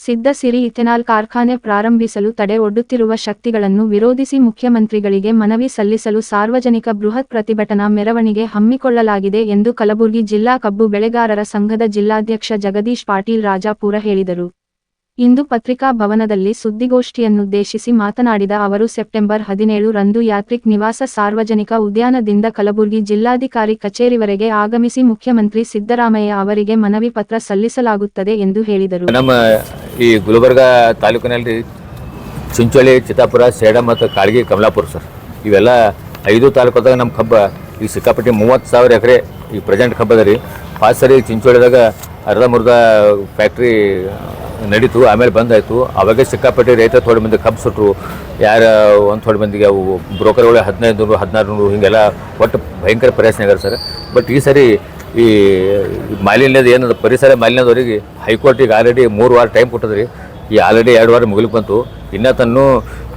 ಸಿದ್ಧ ಸಿರಿ ಇಥೆನಾಲ್ ಕಾರ್ಖಾನೆ ಪ್ರಾರಂಭಿಸಲು ತಡೆ ಒಡ್ಡುತ್ತಿರುವ ಶಕ್ತಿಗಳನ್ನು ವಿರೋಧಿಸಿ ಮುಖ್ಯಮಂತ್ರಿಗಳಿಗೆ ಮನವಿ ಸಲ್ಲಿಸಲು ಸಾರ್ವಜನಿಕ ಬೃಹತ್ ಪ್ರತಿಭಟನಾ ಮೆರವಣಿಗೆ ಹಮ್ಮಿಕೊಳ್ಳಲಾಗಿದೆ ಎಂದು ಕಲಬುರಗಿ ಜಿಲ್ಲಾ ಕಬ್ಬು ಬೆಳೆಗಾರರ ಸಂಘದ ಜಿಲ್ಲಾಧ್ಯಕ್ಷ ಜಗದೀಶ್ ಪಾಟೀಲ್ ರಾಜಾಪುರ ಹೇಳಿದರು. ಇಂದು ಪತ್ರಿಕಾ ಭವನದಲ್ಲಿ ಸುದ್ದಿಗೋಷ್ಠಿಯನ್ನುದ್ದೇಶಿಸಿ ಮಾತನಾಡಿದ ಅವರು, ಸೆಪ್ಟೆಂಬರ್ ಹದಿನೇಳು ರಂದು ಯಾತ್ರಿಕ್ ನಿವಾಸ ಸಾರ್ವಜನಿಕ ಉದ್ಯಾನದಿಂದ ಕಲಬುರಗಿ ಜಿಲ್ಲಾಧಿಕಾರಿ ಕಚೇರಿವರೆಗೆ ಆಗಮಿಸಿ ಮುಖ್ಯಮಂತ್ರಿ ಸಿದ್ದರಾಮಯ್ಯ ಅವರಿಗೆ ಮನವಿ ಪತ್ರ ಸಲ್ಲಿಸಲಾಗುತ್ತದೆ ಎಂದು ಹೇಳಿದರು. ನಮ್ಮ ಈ ಗುಲ್ಬರ್ಗ ತಾಲೂಕಿನಲ್ಲಿ ಚುಂಚೋಳಿ, ಚಿತ್ತಾಪುರ, ಸೇಡ ಮತ್ತು ಕಾಳಗಿ, ಕಮಲಾಪುರ ಸರ್, ಇವೆಲ್ಲ ಐದು ತಾಲೂಕದಾಗ ನಮ್ಮ ಕಬ್ಬ, ಈ ಸಿಕ್ಕಾಪಟ್ಟಿ ಮೂವತ್ತು ಸಾವಿರ ಎಕರೆ ಈ ಪ್ರೆಸೆಂಟ್ ಕಬ್ಬದ ರೀ. ಪಾಸ್ ಸರಿ ಚಿಂಚೋಳಿದಾಗ ಅರ್ಧ ಮುರ್ಧ ಫ್ಯಾಕ್ಟ್ರಿ ನಡೀತು, ಆಮೇಲೆ ಬಂದಾಯಿತು. ಅವಾಗೆ ಸಿಕ್ಕಾಪಟ್ಟೆ ರೈತ ಥೋಡೆ ಮಂದಿ ಕಬ್ಬು ಸುಟ್ಟರು ಯಾರ ಒಂದು ಥೋಡೆ ಮಂದಿಗೆ ಅವು ಬ್ರೋಕರ್ಗಳು ಹದಿನೈದು ನೂರು ಹದಿನಾರು ನೂರು ಹಿಂಗೆಲ್ಲ ಒಟ್ಟು ಭಯಂಕರ ಪ್ರಯತ್ನ ಆಗ್ಯಾರ ಸರ್. ಬಟ್ ಈ ಸರಿ ಈ ಮಾಲಿನ್ಯದ ಏನದು, ಪರಿಸರ ಮಾಲಿನ್ಯದವರಿಗೆ ಹೈಕೋರ್ಟಿಗೆ ಆಲ್ರೆಡಿ ಮೂರು ವಾರ ಟೈಮ್ ಕೊಟ್ಟದ್ರಿ. ಈ ಆಲ್ರೆಡಿ ಎರಡು ವಾರ ಮುಗಿಲಿಕ್ಕೆ ಬಂತು. ಇನ್ನೂ ತನ್ನ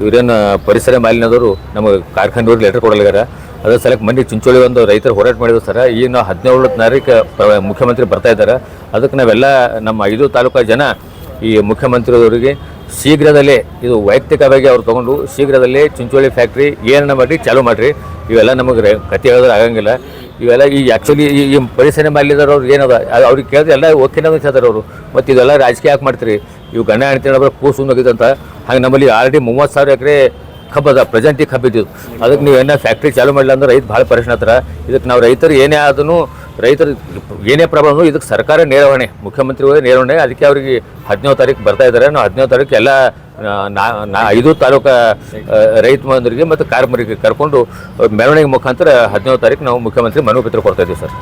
ಇವರೇನು ಪರಿಸರ ಮಾಲಿನ್ಯದವರು ನಮಗೆ ಕಾರ್ಖಾನೆಯವ್ರಿಗೆ ಲೆಟರ್ ಕೊಡಲಿಗಾರ. ಅದರ ಸಲಕ್ಕೆ ಮಂದಿ ಚುಂಚೋಳಿ ಒಂದು ರೈತರು ಹೋರಾಟ ಮಾಡಿದ್ರು ಸರ. ಈಗ ನಾವು ಹದಿನೇಳು ತಾರೀಕು ಮುಖ್ಯಮಂತ್ರಿ ಬರ್ತಾ ಇದ್ದಾರೆ ಅದಕ್ಕೆ ನಾವೆಲ್ಲ ನಮ್ಮ ಐದು ತಾಲೂಕ ಜನ ಈ ಮುಖ್ಯಮಂತ್ರಿಯವರಿಗೆ ಶೀಘ್ರದಲ್ಲೇ, ಇದು ವೈಯಕ್ತಿಕವಾಗಿ ಅವ್ರು ತೊಗೊಂಡು ಶೀಘ್ರದಲ್ಲೇ ಚಿಂಚೋಳಿ ಫ್ಯಾಕ್ಟ್ರಿ ಏನನ್ನ ಮಾಡಿ ಚಾಲೂ ಮಾಡಿರಿ. ಇವೆಲ್ಲ ನಮಗೆ ಕತೆ ಹೇಳಿದ್ರೆ ಆಗಂಗಿಲ್ಲ. ಇವೆಲ್ಲ ಈ ಆ್ಯಕ್ಚುಲಿ ಈ ಪರಿಸರ ಪರಿಸರ ಅವ್ರು ಏನದ ಅವ್ರಿಗೆ ಕೇಳಿದ್ರೆ ಎಲ್ಲ ಓಕೆನ ಹೇಳ್ತಾರೆ ಅವರು. ಮತ್ತು ಇದೆಲ್ಲ ರಾಜಕೀಯ ಯಾಕೆ ಮಾಡ್ತೀರಿ? ಇವು ಗಣ್ಯ ಹೇಳೋದ್ರೆ ಕೂಸು ಹೋಗಿದ್ದಂತ ಹಾಗೆ ನಮ್ಮಲ್ಲಿ ಆಲ್ರೆಡಿ ಮೂವತ್ತು ಸಾವಿರ ಎಕರೆ ಕಬ್ಬದ ಪ್ರೆಸೆಂಟಿಗೆ ಕಬ್ಬಿದ್ದು ಅದಕ್ಕೆ ನೀವು ಏನೋ ಫ್ಯಾಕ್ಟ್ರಿ ಚಾಲೂ ಮಾಡಿಲ್ಲ ಅಂದ್ರೆ ರೈತ ಭಾಳ ಪರಿಶ್ರಮ ಹತ್ರ ಇದಕ್ಕೆ ನಾವು ರೈತರು ಏನೇ ಆದ್ರೂ ರೈತರು ಏನೇ ಪ್ರಾಬ್ಲಮ್ ಇದಕ್ಕೆ ಸರ್ಕಾರ ನೇರವಣೆ ಮುಖ್ಯಮಂತ್ರಿಗಳೇ ನೇರವಣೆ ಅದಕ್ಕೆ ಅವರಿಗೆ ಹದಿನೇಳು ತಾರೀಕು ಬರ್ತಾ ಇದ್ದಾರೆ ನಾವು ಹದಿನೇಳು ತಾರೀಕು ಎಲ್ಲ ನಾ ನಾ ಐದು ತಾಲೂಕಾ ರೈತ ಬಂಧುರಿಗೆ ಮತ್ತು ಕಾರ್ಮಿಕರಿಗೆ ಕರ್ಕೊಂಡು ಮೆರವಣಿಗೆ ಮುಖಾಂತರ ಹದಿನೇಳು ತಾರೀಕು ನಾವು ಮುಖ್ಯಮಂತ್ರಿ ಮನವಿ ಪತ್ರ ಕೊಡ್ತಾ ಇದ್ದೀವಿ ಸರ್.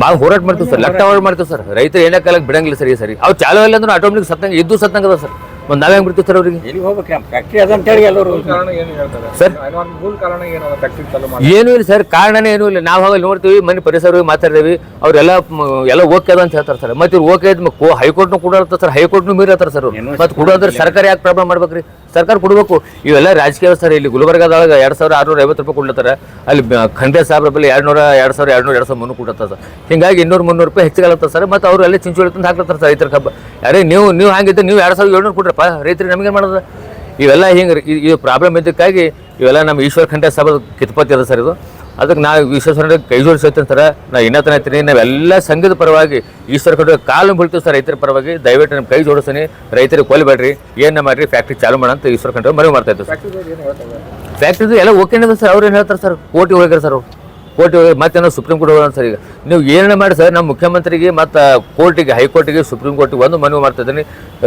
ಮಾ ಹೋರಾಟ ಮಾಡ್ತೀವಿ ಸರ್ ಲಕ್ಟ ಹೋರಾಟ ಮಾಡ್ತೀವಿ ಸರ್. ರೈತರು ಏನೇ ಕಾಲಕ್ಕೆ ಬಿಡಂಗಿಲ್ಲ ಸರಿ ಈ ಸರಿ. ಅವ್ರು ಚಾಲೋ ಇಲ್ಲ ಅಂದ್ರೆ ಆಟೋಮೆಟಿಕ್ ಸತ್ತಂಗೆ ಇದ್ದು ಸತ್ತಂಗದ ಸರ್. ಒಂದು ನಾವೇ ಬಿಡ್ತೀವಿ ಸರ್ ಅವ್ರಿಗೆ? ಎಲ್ಲಿಗೆ ಹೋಗ್ಬೇಕು? ಫ್ಯಾಕ್ಟ್ರಿ ಅದಂತ ಹೇಳಿ ಎಲ್ಲರೂ ಕಾರಣ ಏನು ಹೇಳ್ತಾರೆ? ಸರ್? ಮೂಲ ಕಾರಣ ಏನದ ಫ್ಯಾಕ್ಟ್ರಿ ಚಾಲೂ ಮಾಡಿ ಏನೂ ಇಲ್ಲ ಸರ್ ಕಾರಣನೇ ಏನೂ ಇಲ್ಲ. ನಾವು ಹೋಗಿ ನೋಡ್ತೀವಿ ಮನೆ ಪರಿಸರ ಮಾತಾಡ್ತೀವಿ. ಅವರೆಲ್ಲ ಎಲ್ಲ ಓಕೆ ಅದ ಅಂತ ಹೇಳ್ತಾರೆ ಸರ್. ಮತ್ತೆ ಇವ್ರು ಓಕೆ ಆಯ್ತು ಹೈಕೋರ್ಟ್ನು ಕೂಡ ಸರ್. ಹೈಕೋರ್ಟ್ನು ಮೀರತ್ತಾರ ಸರ್ ಮತ್ತೆ ಕೊಡೋದ್ರೆ ಸರ್ಕಾರ ಯಾಕೆ ಪ್ರಾಬ್ಲಮ್ ಮಾಡ್ಬೇಕ್ರಿ? ಸರ್ಕಾರ ಕೊಡಬೇಕು. ಇವೆಲ್ಲ ರಾಜಕೀಯ ಸರ್ ಇಲ್ಲಿ ಗುಲ್ಬರ್ಗದೊಳಗೆ ಎರಡು ಸಾವಿರ ಆರುನೂರ ಐವತ್ತು ರೂಪಾಯಿ ಕೊಡ್ಲತ್ತಾರ ಅಲ್ಲಿ ಖಂಡೆ ಖಂಡ್ರೆ ಸಾಹೇಬ್ ರೂಪಾಯಿ ಎರಡು ನೂರ ಎರಡು ಸಾವಿರ ಎರಡು ನೂರ ಎರಡು ಸಾವಿರ ಮುನ್ನೂರು ಕೊಡ್ತಾರೆ ಸರ್ ಹಿಂಗಾಗಿ ಇನ್ನೂರು ಮುನ್ನೂರು ರೂಪಾಯಿ ಹೆಚ್ಚಿಗೆ ಸರ್. ಮತ್ತು ಅವರು ಅಲ್ಲಿ ಚಿಂಚೋಳಿ ತಂದು ಹಾಕ್ಲತ್ತಾರೆ ಸರ್ ರೈತರ ಕಬ್ಬ. ಯಾರೇ ನೀವು ನೀವು ಹಂಗಿದ್ರೆ ನೀವು ಎರಡು ಸಾವಿರದ ಏಳ್ನೂರು ಕೊಡ್ರಪ್ಪ. ರೈತರಿಗೆ ನಮಗೆ ಮಾಡೋದು? ಇವೆಲ್ಲ ಹಿಂಗೆ ಇದು ಪ್ರಾಬ್ಲಮ್ ಇದ್ದಕ್ಕಾಗಿ ಇವೆಲ್ಲ ನಮ್ಮ ಈಶ್ವರ ಖಂಡ್ರೆ ಸಭಾ ಕಿತ್ಪತ್ತಿ ಅದ ಸರ್ ಇದು. ಅದಕ್ಕೆ ನಾವು ವಿಶ್ವೇಶ್ವರ ಕೈ ಜೋಡಿಸೈತೆ ಸರ್ ನಾ ಇನ್ನತನ ಐತೀನಿ ನಾವೆಲ್ಲ ಸಂಘದ ಪರವಾಗಿ ಈಶ್ವರ ಕಡೆ ಕಾಲು ಬೀಳ್ತೀವಿ ಸರ್ ರೈತರ ಪರವಾಗಿ. ದಯವಿಟ್ಟು ನಮ್ಮ ಕೈ ಜೋಡಿಸ್ತೀನಿ. ರೈತರಿಗೆ ಕೊಲ್ಬೇಡ್ರಿ ಏನು ಮಾಡ್ರಿ? ಫ್ಯಾಕ್ಟ್ರಿ ಚಾಲು ಮಾಡೋಣ ಅಂತ ಈಶ್ವರ ಕಂಡ್ರೆ ಮನವಿ ಮಾಡ್ತಾ ಇದ್ದೀವಿ ಸರ್. ಫ್ಯಾಕ್ಟ್ರಿದು ಎಲ್ಲ ಓಕೆ ಸರ್ ಅವ್ರು ಏನು ಹೇಳ್ತಾರೆ ಸರ್? ಕೋಟಿ ಹೋಗ್ಯಾರ ಸರ್ ಅವ್ರು. ಕೋರ್ಟಿಗೆ ಹೋಗಿ ಮತ್ತೆ ನಾವು ಸುಪ್ರೀಂ ಕೋರ್ಟ್ ಹೋಗೋಣ ಸರ್. ಈಗ ನೀವು ಏನೇ ಮಾಡಿ ಸರ್, ನಮ್ಮ ಮುಖ್ಯಮಂತ್ರಿಗೆ ಮತ್ತು ಕೋರ್ಟಿಗೆ, ಹೈಕೋರ್ಟಿಗೆ, ಸುಪ್ರೀಂ ಕೋರ್ಟಿಗೆ ಒಂದು ಮನವಿ ಮಾಡ್ತಿದ್ದೀನಿ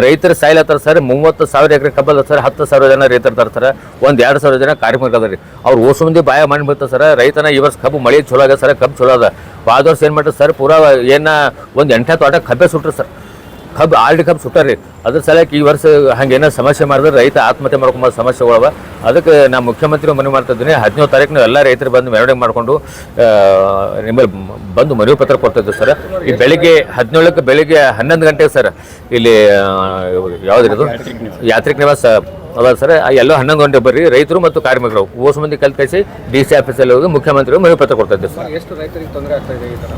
ರೈತರು ಸಾಯ್ಲತ್ತಾರ ಸರ್, ಮೂವತ್ತು ಸಾವಿರ ಎಕರೆ ಕಬ್ಬಲ್ಲ ಸರ್ ಹತ್ತು ಸಾವಿರ ಜನ ರೈತರು ತರ್ತಾರೆ ಒಂದು ಎರಡು ಸಾವಿರ ಜನ ಕಾರ್ಮಿಕರು ರೀ ಅವ್ರು ಓಸು ಮಂದಿ ಬಾಯ ಮಾಡಿ ಬಿಡ್ತಾರೆ ಸರ್. ರೈತನ ಈ ವರ್ಷ ಕಬ್ಬು ಮಳೆ ಚಲೋ ಆಗ ಸರ್, ಕಬ್ಬು ಚಲೋ ಅದ. ಹೋದ ವರ್ಷ ಏನು ಮಾಡ್ತಾರೆ ಸರ್, ಪೂರಾ ಏನ ಒಂದು ಎಂಟು ತೋಟ ಕಬ್ಬೆ ಸುಟ್ರು ಸರ್. ಕಬ್ಬು ಆಲ್ರೆಡಿ ಕಬ್ಬು ರೀ. ಅದ್ರ ಸಲಕ್ಕೆ ಈ ವರ್ಷ ಹಂಗೇನೋ ಸಮಸ್ಯೆ ಮಾಡಿದ್ರೆ ರೈತ ಆತ್ಮಹತ್ಯೆ ಮಾಡ್ಕೊಂಬ ಸಮಸ್ಯೆಗಳವ. ಅದಕ್ಕೆ ನಾ ಮುಖ್ಯಮಂತ್ರಿ ಮನವಿ ಮಾಡ್ತಾ ಇದ್ದೀನಿ. ಹದಿನೇಳು ತಾರೀಕು ಎಲ್ಲ ರೈತರು ಬಂದು ಮೆರವಣಿಗೆ ಮಾಡಿಕೊಂಡು ನಿಮ್ಮಲ್ಲಿ ಬಂದು ಮನವಿ ಪತ್ರ ಕೊಡ್ತಾ ಇದ್ದೀವಿ ಸರ್. ಈ ಬೆಳಿಗ್ಗೆ ಹದಿನೇಳಕ್ಕೆ ಬೆಳಿಗ್ಗೆ ಹನ್ನೊಂದು ಗಂಟೆಗೆ ಸರ್ ಇಲ್ಲಿ ಯಾವ್ದಿರೋದು ಯಾತ್ರಿಕ ನಿವಾಸ ಅದ ಸರ್. ಎಲ್ಲೋ ಹನ್ನೊಂದು ಗಂಟೆ ಬರ್ರಿ. ರೈತರು ಮತ್ತು ಕಾರ್ಮಿಕರು ಓಸು ಮಂದಿ ಕಲ್ ಕಳಿಸಿ ಡಿ ಸಿ ಆಫೀಸಲ್ಲಿ ಹೋಗಿ ಮುಖ್ಯಮಂತ್ರಿ ಮನವಿ ಪತ್ರ ಕೊಡ್ತಾ ಇದ್ದೀವಿ ಸರ್. ಎಷ್ಟು ರೈತರಿಗೆ ತೊಂದರೆ ಆಗ್ತಾ ಇದೆ ಈ ಥರ?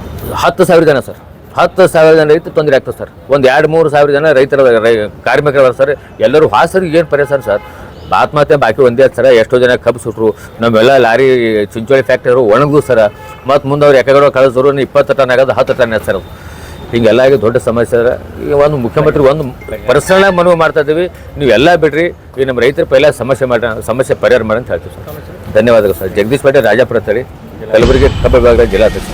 ಹತ್ತು ಸಾವಿರ ಜನ ಸರ್. ಹತ್ತು ಸಾವಿರ ಜನ ರೈತ ತೊಂದರೆ ಆಗ್ತದೆ ಸರ್. ಒಂದು ಎರಡು ಮೂರು ಸಾವಿರ ಜನ ರೈತರ ಕಾರ್ಮಿಕರ ಸರ್. ಎಲ್ಲರೂ ಹಾಸರಿಗೆ ಏನು ಪರಿಸರ ಸರ್ ಆತ್ಮಹತ್ಯೆ ಬಾಕಿ ಒಂದೇ ಸರ. ಎಷ್ಟೋ ಜನ ಕಬ್ಬು ಸುಟ್ರು. ನಮ್ಮೆಲ್ಲ ಲಾರಿ, ಚಿಂಚೋಳಿ ಫ್ಯಾಕ್ಟರಿ ಒಣಗು ಸರ. ಮತ್ತು ಮುಂದೆ ಅವ್ರು ಎಕಡೆ ಕಳಿಸಿದ್ರು ಇಪ್ಪತ್ತು ಟನ್ ಆಗೋದು ಹತ್ತು ಟನ್ ಸರ್ ಹಿಂಗೆಲ್ಲ ಆಗಿ ದೊಡ್ಡ ಸಮಸ್ಯೆ ಅದ ಈಗ ಒಂದು ಮುಖ್ಯಮಂತ್ರಿ ಒಂದು ಪರ್ಸನಲ್ ಮನವಿ ಮಾಡ್ತಾ ಇದ್ದೀವಿ ನೀವು ಎಲ್ಲ ಬಿಡ್ರಿ. ಈ ನಮ್ಮ ರೈತರ ಪೈಲ ಸಮಸ್ಯೆ ಮಾಡ ಸಮಸ್ಯೆ ಪರಿಹಾರ ಮಾಡಿ ಅಂತ ಹೇಳ್ತೀವಿ ಸರ್. ಧನ್ಯವಾದಗಳು ಸರ್. ಜಗದೀಶ್ ಪಾಟೀಲ್ ರಾಜಾಪುರ ತಳಿ. ಕಲಬುರಗಿ, ಕಬ್ಬ ವಿಭಾಗದ ಜಿಲ್ಲಾಧ್ಯಕ್ಷ.